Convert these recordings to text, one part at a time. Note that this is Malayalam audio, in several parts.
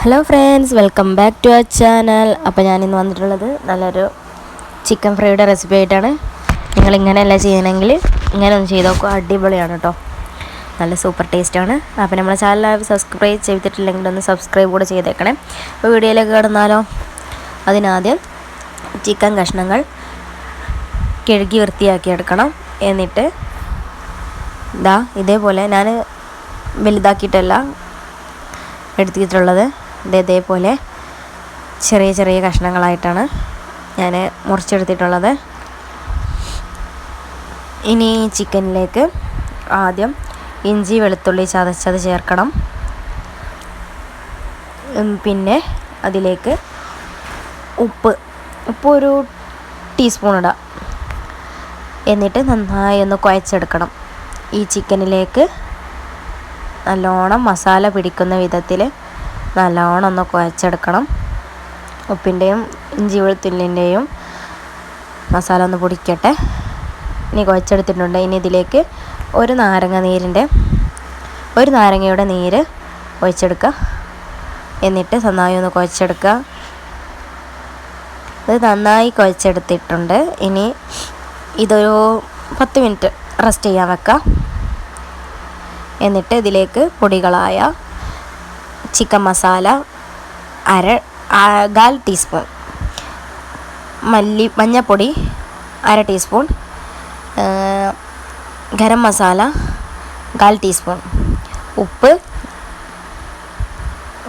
Hello friends welcome back to our channel അപ്പോൾ ഞാനിന്ന് വന്നിട്ടുള്ളത് നല്ലൊരു ചിക്കൻ ഫ്രൈയുടെ റെസിപ്പി ആയിട്ടാണ്. നിങ്ങൾ ഇങ്ങനെയല്ല ചെയ്യണമെങ്കിൽ ഇങ്ങനെ ഒന്ന് ചെയ്ത് നോക്കുക അടിപൊളിയാണ് കേട്ടോ നല്ല സൂപ്പർ ടേസ്റ്റാണ് അപ്പോൾ നമ്മുടെ ചാനൽ സബ്സ്ക്രൈബ് ചെയ്തിട്ടില്ലെങ്കിൽ ഒന്ന് സബ്സ്ക്രൈബ് കൂടെ ചെയ്തേക്കണേ. അപ്പോൾ വീഡിയോയിലേക്ക് കിടന്നാലോ? അതിനാദ്യം ചിക്കൻ കഷ്ണങ്ങൾ കഴുകി വൃത്തിയാക്കി എടുക്കണം എന്നിട്ട് ഇതാ ഇതേപോലെ ഞാൻ വലുതാക്കിയിട്ടല്ല എടുത്തിട്ടുള്ളത്. ഇതേപോലെ ചെറിയ ചെറിയ കഷ്ണങ്ങളായിട്ടാണ് ഞാൻ മുറിച്ചെടുത്തിട്ടുള്ളത്. ഇനി ചിക്കനിലേക്ക് ആദ്യം ഇഞ്ചി വെളുത്തുള്ളി ചതച്ചത് ചേർക്കണം. പിന്നെ അതിലേക്ക് ഉപ്പ് ഉപ്പ് ഒരു ടീസ്പൂൺ ഇടാം. എന്നിട്ട് നന്നായി ഒന്ന് കുഴച്ചെടുക്കണം. ഈ ചിക്കനിലേക്ക് നല്ലോണം മസാല പിടിക്കുന്ന വിധത്തിൽ നല്ലോണം ഒന്ന് കുഴച്ചെടുക്കണം. ഉപ്പിന്റെയും ഇഞ്ചി വെളുത്തുള്ളിന്റെയും മസാല ഒന്ന് പൊടിക്കട്ടെ. ഇനി കുഴച്ചെടുത്തിട്ടുണ്ട്. ഇനി ഇതിലേക്ക് ഒരു നാരങ്ങ നീരിന്റെ ഒരു നാരങ്ങയുടെ നീര് ഒഴിച്ചെടുക്കുക. എന്നിട്ട് നന്നായി ഒന്ന് കുഴച്ചെടുക്കുക. ഇത് നന്നായി കുഴച്ചെടുത്തിട്ടുണ്ട്. ഇനി ഇതൊരു പത്ത് മിനിറ്റ് റെസ്റ്റ് ചെയ്യാൻ വെക്കുക. എന്നിട്ട് ഇതിലേക്ക് പൊടികളായ ചിക്കൻ മസാല അര കാൽ ടീസ്പൂൺ. മല്ലി മഞ്ഞൾപ്പൊടി അര ടീസ്പൂൺ. ഗരം മസാല കാൽ ടീസ്പൂൺ. ഉപ്പ്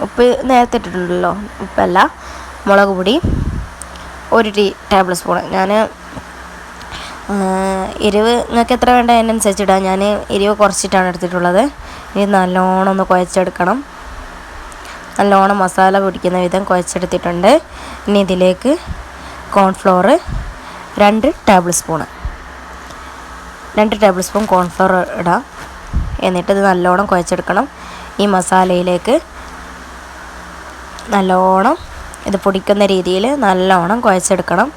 ഉപ്പ് നേരത്തെ ഇട്ടിട്ടുണ്ടല്ലോ. ഉപ്പല്ല മുളക് പൊടി ഒരു ടീ ടേബിൾ സ്പൂൺ. ഞാൻ എരിവ് നിങ്ങൾക്ക് എത്ര വേണ്ട? അതിനനുസരിച്ചിടാം. ഞാൻ എരിവ് കുറച്ചിട്ടാണ് എടുത്തിട്ടുള്ളത്. ഇനി നല്ലോണം ഒന്ന് കുഴച്ചെടുക്കണം. നല്ലോണം മസാല പിടിക്കുന്ന വിധം കുഴച്ചെടുത്തിട്ടുണ്ട്. ഇനി ഇതിലേക്ക് കോൺഫ്ലോർ രണ്ട് ടേബിൾ സ്പൂണ് രണ്ട് ടേബിൾ സ്പൂൺ കോൺഫ്ലോർ ഇടാം. എന്നിട്ട് ഇത് നല്ലോണം കുഴച്ചെടുക്കണം. ഈ മസാലയിലേക്ക് നല്ലോണം ഇത് പൊടിക്കുന്ന രീതിയിൽ നല്ലോണം കുഴച്ചെടുക്കണം.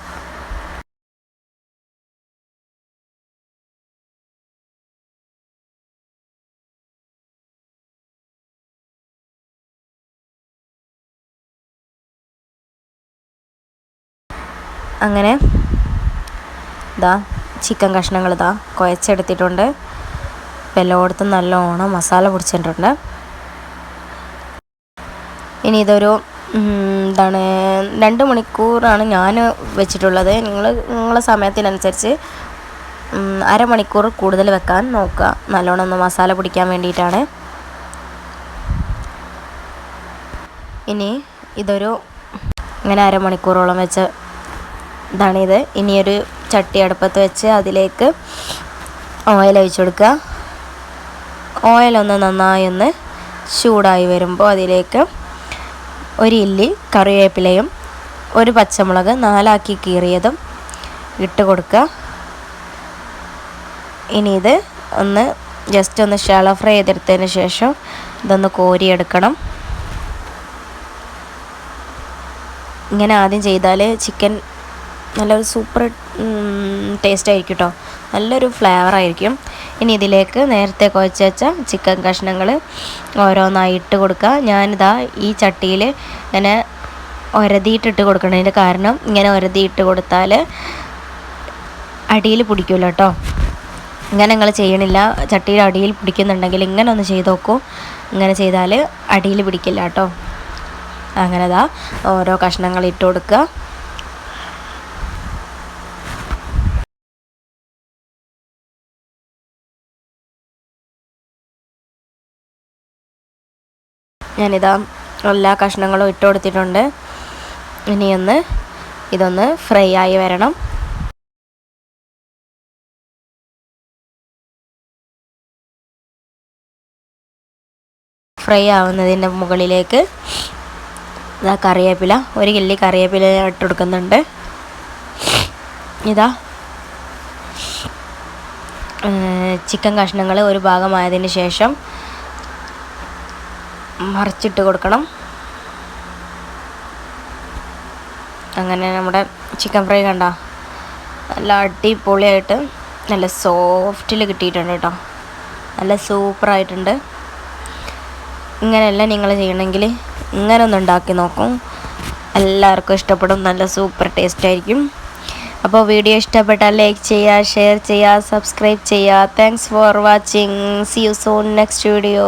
അങ്ങനെ ഇതാ ചിക്കൻ കഷ്ണങ്ങൾ ഇതാ കുഴച്ചെടുത്തിട്ടുണ്ട്. എല്ലായിടത്തും നല്ലോണം മസാല പൊടിച്ചിട്ടുണ്ട്. ഇനി ഇതൊരു എന്താണ് രണ്ട് മണിക്കൂറാണ് ഞാൻ വെച്ചിട്ടുള്ളത്. നിങ്ങൾ നിങ്ങളെ സമയത്തിനനുസരിച്ച് അരമണിക്കൂർ കൂടുതൽ വെക്കാൻ നോക്കുക. നല്ലോണം ഒന്ന് മസാല പിടിക്കാൻ വേണ്ടിയിട്ടാണ്. ഇനി ഇതൊരു ഇങ്ങനെ അരമണിക്കൂറോളം വെച്ച് ഇതാണിത്. ഇനിയൊരു ചട്ടി അടുപ്പത്ത് വെച്ച് അതിലേക്ക് ഓയിൽ ഒഴിച്ചു കൊടുക്കുക. ഓയിലൊന്ന് നന്നായി ഒന്ന് ചൂടായി വരുമ്പോൾ അതിലേക്ക് ഒരു ഇല്ലി കറിവേപ്പിലയും ഒരു പച്ചമുളക് നാലാക്കി കീറിയതും ഇട്ട് കൊടുക്കുക. ഇനി ഇത് ഒന്ന് ജസ്റ്റ് ഒന്ന് ഷാലോ ഫ്രൈ ചെയ്തെടുത്തതിന് ശേഷം ഇതൊന്ന് കോരിയെടുക്കണം. ഇങ്ങനെ ആദ്യം ചെയ്താൽ ചിക്കൻ നല്ലൊരു സൂപ്പർ ടേസ്റ്റ് ആയിരിക്കും കേട്ടോ നല്ലൊരു ഫ്ലേവർ ആയിരിക്കും ഇനി ഇതിലേക്ക് നേരത്തെ കുഴച്ച് വെച്ച ചിക്കൻ കഷ്ണങ്ങൾ ഓരോന്നായി ഇട്ട് കൊടുക്കുക. ഞാനിതാ ഈ ചട്ടിയിൽ ഇങ്ങനെ ഒരതിയിട്ടിട്ട് കൊടുക്കണതിന്റെ കാരണം ഇങ്ങനെ ഒരതിയിട്ട് കൊടുത്താൽ അടിയിൽ പിടിക്കില്ല കേട്ടോ ഇങ്ങനെ നിങ്ങൾ ചെയ്യണില്ല. ചട്ടിയുടെ അടിയിൽ പിടിക്കുന്നുണ്ടെങ്കിൽ ഇങ്ങനെ ഒന്ന് ചെയ്ത് നോക്കൂ. ഇങ്ങനെ ചെയ്താൽ അടിയിൽ പിടിക്കില്ല കേട്ടോ അങ്ങനെ ദാ ഓരോ കഷ്ണങ്ങൾ ഇട്ട് കൊടുക്കുക. ഞാനിതാ എല്ലാ കഷ്ണങ്ങളും ഇട്ട് കൊടുത്തിട്ടുണ്ട് ഇനിയൊന്ന് ഇതൊന്ന് ഫ്രൈ ആയി വരണം. ഫ്രൈ ആവുന്നതിന്റെ മുകളിലേക്ക് ഇതാ കറിവേപ്പില ഒരു കില്ലി കറിവേപ്പില ഇട്ട് കൊടുക്കുന്നുണ്ട് ഇതാ ചിക്കൻ കഷ്ണങ്ങൾ ഒരു ഭാഗമായതിന് ശേഷം മറിച്ചിട്ട് കൊടുക്കണം. അങ്ങനെ നമ്മുടെ ചിക്കൻ ഫ്രൈ കണ്ട നല്ല അടിപൊളിയായിട്ട് നല്ല സോഫ്റ്റിൽ കിട്ടിയിട്ടുണ്ട് കേട്ടോ. നല്ല സൂപ്പറായിട്ടുണ്ട് ഇങ്ങനെയല്ല നിങ്ങൾ ചെയ്യണമെങ്കിൽ ഇങ്ങനെ ഒന്ന് ഉണ്ടാക്കി നോക്കും. എല്ലാവർക്കും ഇഷ്ടപ്പെടും. നല്ല സൂപ്പർ ടേസ്റ്റ് ആയിരിക്കും. അപ്പോൾ വീഡിയോ ഇഷ്ടപ്പെട്ടാൽ ലൈക്ക് ചെയ്യുക ഷെയർ ചെയ്യുക സബ്സ്ക്രൈബ് ചെയ്യുക. Thanks for watching see you soon next video